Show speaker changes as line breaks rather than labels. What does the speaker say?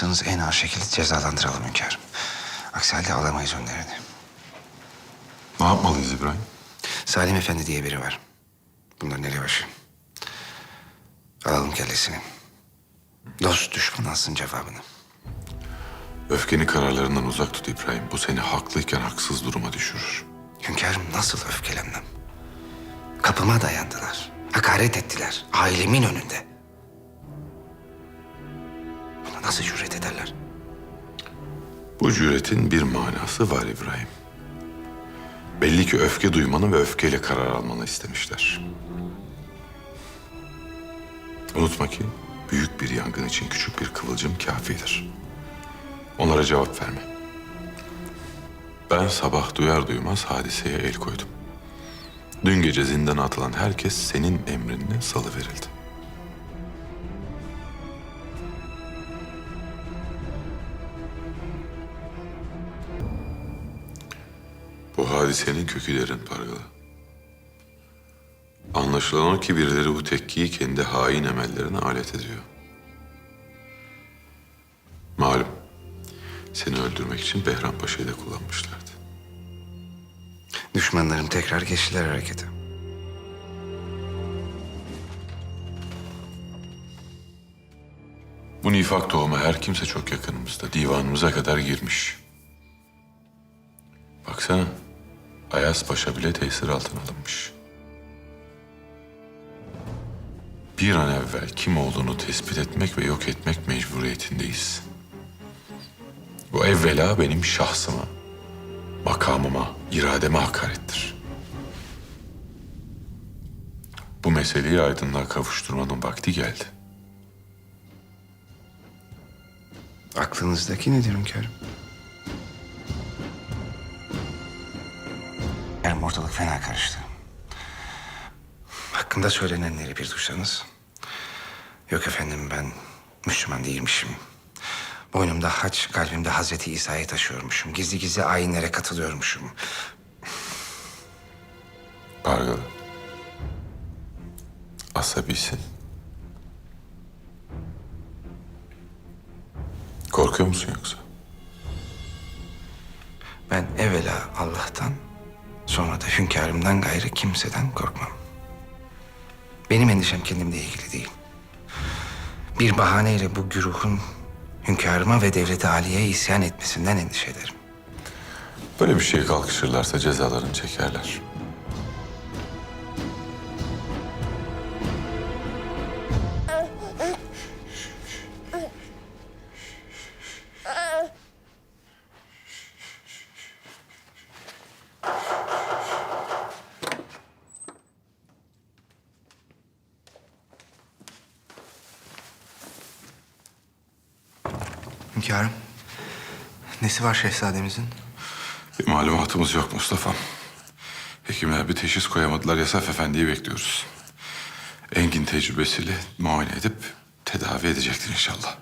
Sanız en ağır şekilde cezalandıralım hünkârım. Aksi halde alamayız önlerini.
Ne yapmalıyız İbrahim?
Salim Efendi diye biri var. Bunların elebaşı. Alalım kellesini. Dost düşman alsın cevabını.
Öfkeni kararlarından uzak tut İbrahim. Bu seni haklıyken haksız duruma düşürür.
Hünkârım nasıl öfkelenmem? Kapıma dayandılar. Hakaret ettiler. Ailemin önünde. Nasıl cüret ederler?
Bu cüretin bir manası var İbrahim. Belli ki öfke duymanı ve öfkeyle karar almanı istemişler. Unutma ki büyük bir yangın için küçük bir kıvılcım kafidir. Onlara cevap verme. Ben sabah duyar duymaz hadiseye el koydum. Dün gece zindana atılan herkes senin emrinle salıverildi. Bu hadisenin kökü derin Pargalı. Anlaşılan o ki birileri bu tekkiyi kendi hain emellerine alet ediyor. Malum, seni öldürmek için Behram Paşa'yı da kullanmışlardı.
Düşmanlarım tekrar geçtiler harekete.
Bu nifak tohumu her kimse çok yakınımızda, divanımıza kadar girmiş. Baksana, Ayas Paşa bile tesir altına alınmış. Bir an evvel kim olduğunu tespit etmek ve yok etmek mecburiyetindeyiz. Bu evvela benim şahsıma, makamıma, irademe hakarettir. Bu meseleyi aydınlığa kavuşturmanın vakti geldi.
Aklınızdaki nedir hünkârım? Yarın ortalık fena karıştı. Hakkında söylenenleri bir duysanız. Yok efendim ben Müslüman değilmişim. Boynumda haç, kalbimde Hazreti İsa'yı taşıyormuşum. Gizli gizli ayinlere katılıyormuşum.
Pargalı. Asabisin. Korkuyor musun yoksa?
Ben evvela Allah'tan, sonra da hünkârımdan gayrı kimseden korkmam. Benim endişem kendimle ilgili değil. Bir bahaneyle bu güruhun hünkârıma ve devlete aliyeye isyan etmesinden endişe ederim.
Böyle bir şeye kalkışırlarsa cezalarını çekerler.
Hünkârım. Nesi var şehzademizin?
Bir malumatımız yok Mustafa. Hekimler bir teşhis koyamadılar. Yasaf Efendi'yi bekliyoruz. Engin tecrübesiyle muayene edip tedavi edecektir inşallah.